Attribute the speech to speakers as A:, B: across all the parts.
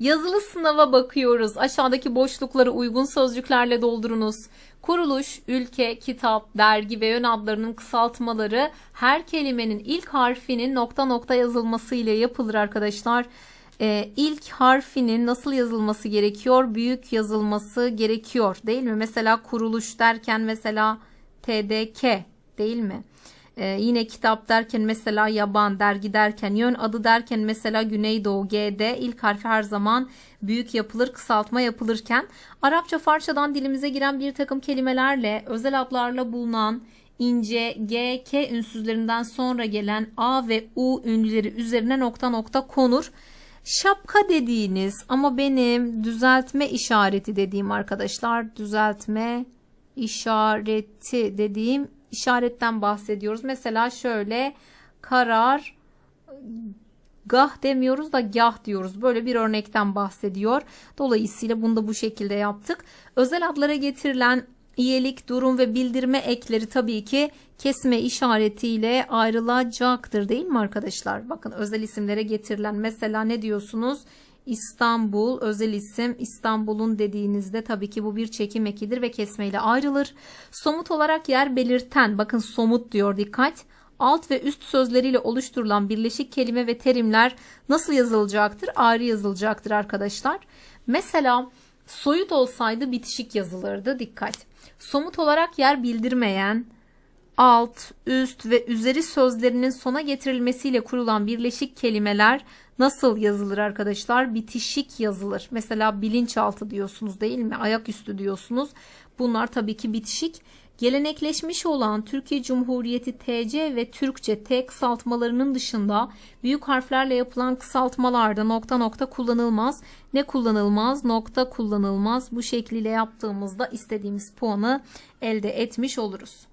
A: Yazılı sınava bakıyoruz. Aşağıdaki boşlukları uygun sözcüklerle doldurunuz. Kuruluş, ülke, kitap, dergi ve yön adlarının kısaltmaları her kelimenin ilk harfinin nokta nokta yazılması ile yapılır arkadaşlar. Ee, ilk harfinin nasıl yazılması gerekiyor? Büyük yazılması gerekiyor değil mi? Mesela kuruluş derken mesela TDK değil mi? Ee, yine kitap derken mesela yaban, dergi derken, yön adı derken mesela Güneydoğu GD ilk harfi her zaman büyük yapılır, kısaltma yapılırken Arapça Farsçadan dilimize giren bir takım kelimelerle özel adlarla bulunan ince G, K ünsüzlerinden sonra gelen A ve U ünlüleri üzerine nokta nokta konur. Şapka dediğiniz ama benim düzeltme işareti dediğim arkadaşlar düzeltme işareti dediğim işaretten bahsediyoruz. Mesela şöyle karar gah demiyoruz da gah diyoruz. Böyle bir örnekten bahsediyor. Dolayısıyla bunu da bu şekilde yaptık. Özel adlara getirilen iyilik, durum ve bildirme ekleri tabii ki kesme işaretiyle ayrılacaktır değil mi arkadaşlar? Bakın özel isimlere getirilen mesela ne diyorsunuz? İstanbul özel isim İstanbul'un dediğinizde tabii ki bu bir çekim ekidir ve kesmeyle ayrılır. Somut olarak yer belirten bakın somut diyor dikkat. Alt ve üst sözleriyle oluşturulan birleşik kelime ve terimler nasıl yazılacaktır? Ayrı yazılacaktır arkadaşlar. Mesela soyut olsaydı bitişik yazılırdı dikkat. Somut olarak yer bildirmeyen, alt, üst ve üzeri sözlerinin sona getirilmesiyle kurulan birleşik kelimeler nasıl yazılır arkadaşlar? Bitişik yazılır. Mesela bilinçaltı diyorsunuz değil mi? Ayaküstü diyorsunuz. Bunlar tabii ki bitişik. Gelenekleşmiş olan Türkiye Cumhuriyeti TC ve Türkçe T kısaltmalarının dışında büyük harflerle yapılan kısaltmalarda nokta nokta kullanılmaz. Ne kullanılmaz? Nokta kullanılmaz. Bu şekliyle yaptığımızda istediğimiz puanı elde etmiş oluruz.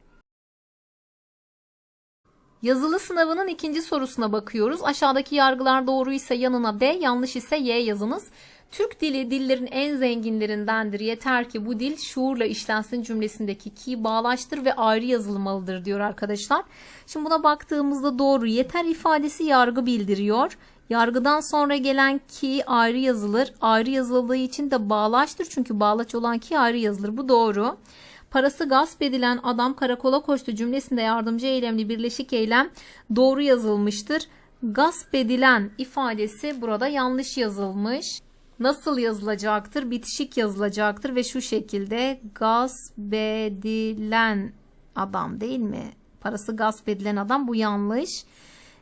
A: Yazılı sınavının ikinci sorusuna bakıyoruz. Aşağıdaki yargılar doğruysa yanına D, yanlış ise Y yazınız. Türk dili dillerin en zenginlerindendir. Yeter ki bu dil şuurla işlensin cümlesindeki ki bağlaştır ve ayrı yazılmalıdır diyor arkadaşlar. Şimdi buna baktığımızda doğru. Yeter ifadesi yargı bildiriyor. Yargıdan sonra gelen ki ayrı yazılır. Ayrı yazıldığı için de bağlaçtır. Çünkü bağlaç olan ki ayrı yazılır. Bu doğru. Parası gasp edilen adam karakola koştu cümlesinde yardımcı eylemli birleşik eylem doğru yazılmıştır. Gasp edilen ifadesi burada yanlış yazılmış. Nasıl yazılacaktır? Bitişik yazılacaktır ve şu şekilde gasp edilen adam değil mi? Parası gasp edilen adam bu yanlış.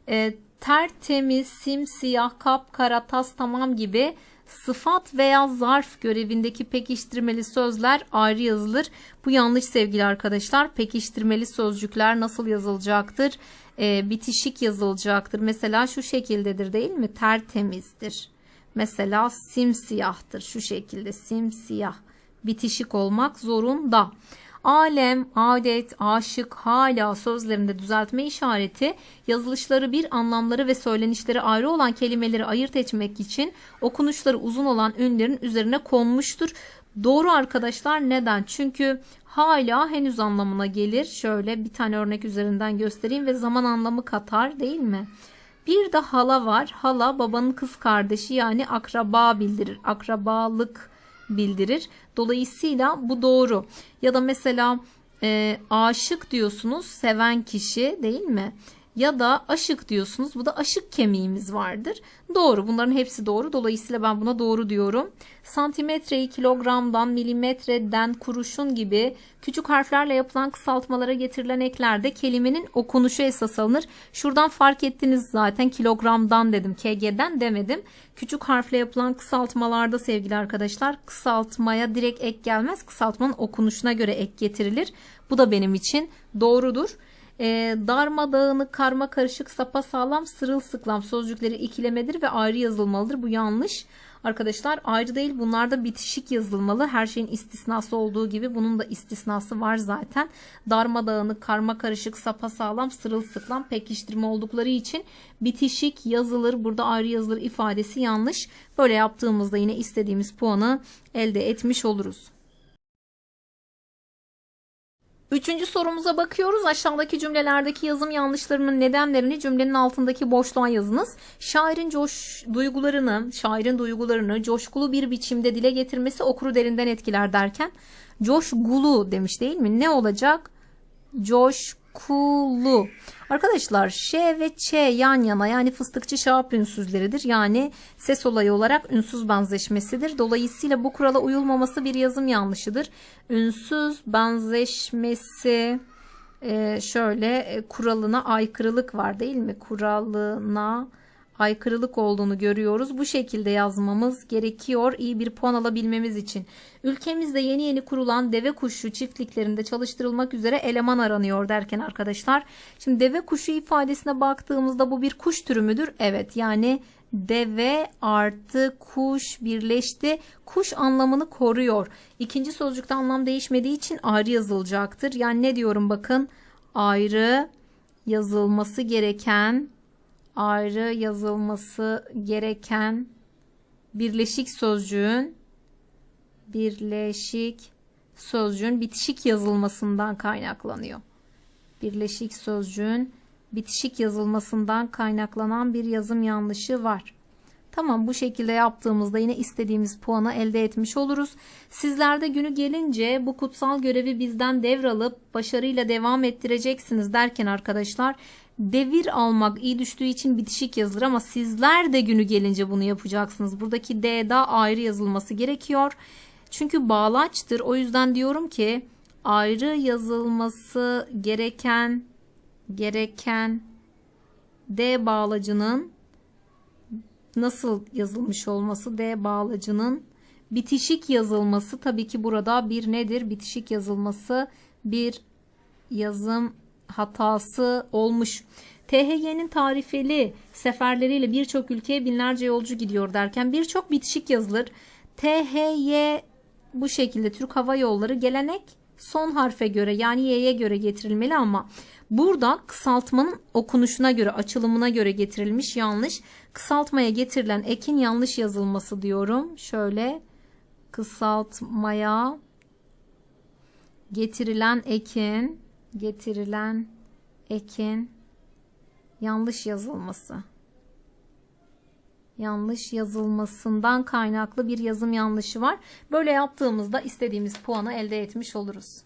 A: E, tertemiz, simsiyah, kapkara, tas tamam gibi sıfat veya zarf görevindeki pekiştirmeli sözler ayrı yazılır. Bu yanlış sevgili arkadaşlar. Pekiştirmeli sözcükler nasıl yazılacaktır? E, bitişik yazılacaktır. Mesela şu şekildedir değil mi? Tertemizdir. Mesela simsiyahtır. Şu şekilde simsiyah. Bitişik olmak zorunda. Alem, adet, aşık, hala sözlerinde düzeltme işareti yazılışları bir anlamları ve söylenişleri ayrı olan kelimeleri ayırt etmek için okunuşları uzun olan ünlerin üzerine konmuştur. Doğru arkadaşlar neden? Çünkü hala henüz anlamına gelir. Şöyle bir tane örnek üzerinden göstereyim ve zaman anlamı katar değil mi? Bir de hala var. Hala babanın kız kardeşi yani akraba bildirir. Akrabalık bildirir. Dolayısıyla bu doğru. Ya da mesela e, aşık diyorsunuz seven kişi değil mi? Ya da aşık diyorsunuz. Bu da aşık kemiğimiz vardır. Doğru. Bunların hepsi doğru. Dolayısıyla ben buna doğru diyorum. Santimetreyi kilogramdan, milimetreden, kuruşun gibi küçük harflerle yapılan kısaltmalara getirilen eklerde kelimenin okunuşu esas alınır. Şuradan fark ettiniz zaten kilogramdan dedim. KG'den demedim. Küçük harfle yapılan kısaltmalarda sevgili arkadaşlar kısaltmaya direkt ek gelmez. Kısaltmanın okunuşuna göre ek getirilir. Bu da benim için doğrudur e, darmadağınık, karma karışık, sapa sağlam, sırılsıklam sözcükleri ikilemedir ve ayrı yazılmalıdır. Bu yanlış. Arkadaşlar ayrı değil bunlar da bitişik yazılmalı. Her şeyin istisnası olduğu gibi bunun da istisnası var zaten. Darmadağınık, karma karışık, sapa sağlam, sırılsıklam pekiştirme oldukları için bitişik yazılır. Burada ayrı yazılır ifadesi yanlış. Böyle yaptığımızda yine istediğimiz puanı elde etmiş oluruz. Üçüncü sorumuza bakıyoruz. Aşağıdaki cümlelerdeki yazım yanlışlarının nedenlerini cümlenin altındaki boşluğa yazınız. Şairin coş duygularını, şairin duygularını coşkulu bir biçimde dile getirmesi okuru derinden etkiler derken coşkulu demiş değil mi? Ne olacak? Coşkulu. Arkadaşlar ş ve ç yan yana yani fıstıkçı şahap ünsüzleridir. Yani ses olayı olarak ünsüz benzeşmesidir. Dolayısıyla bu kurala uyulmaması bir yazım yanlışıdır. Ünsüz benzeşmesi e, şöyle e, kuralına aykırılık var değil mi? Kuralına aykırılık olduğunu görüyoruz. Bu şekilde yazmamız gerekiyor iyi bir puan alabilmemiz için. Ülkemizde yeni yeni kurulan deve kuşu çiftliklerinde çalıştırılmak üzere eleman aranıyor derken arkadaşlar. Şimdi deve kuşu ifadesine baktığımızda bu bir kuş türü müdür? Evet yani deve artı kuş birleşti. Kuş anlamını koruyor. İkinci sözcükte anlam değişmediği için ayrı yazılacaktır. Yani ne diyorum bakın ayrı yazılması gereken ayrı yazılması gereken birleşik sözcüğün birleşik sözcüğün bitişik yazılmasından kaynaklanıyor. Birleşik sözcüğün bitişik yazılmasından kaynaklanan bir yazım yanlışı var. Tamam bu şekilde yaptığımızda yine istediğimiz puanı elde etmiş oluruz. Sizler de günü gelince bu kutsal görevi bizden devralıp başarıyla devam ettireceksiniz derken arkadaşlar devir almak iyi düştüğü için bitişik yazılır ama sizler de günü gelince bunu yapacaksınız. Buradaki D daha ayrı yazılması gerekiyor. Çünkü bağlaçtır. O yüzden diyorum ki ayrı yazılması gereken gereken D bağlacının nasıl yazılmış olması D bağlacının bitişik yazılması tabii ki burada bir nedir? Bitişik yazılması bir yazım hatası olmuş. THY'nin tarifeli seferleriyle birçok ülkeye binlerce yolcu gidiyor derken birçok bitişik yazılır. THY bu şekilde Türk Hava Yolları gelenek son harfe göre yani y'ye göre getirilmeli ama burada kısaltmanın okunuşuna göre açılımına göre getirilmiş yanlış. Kısaltmaya getirilen ekin yanlış yazılması diyorum. Şöyle kısaltmaya getirilen ekin getirilen ekin yanlış yazılması yanlış yazılmasından kaynaklı bir yazım yanlışı var. Böyle yaptığımızda istediğimiz puanı elde etmiş oluruz.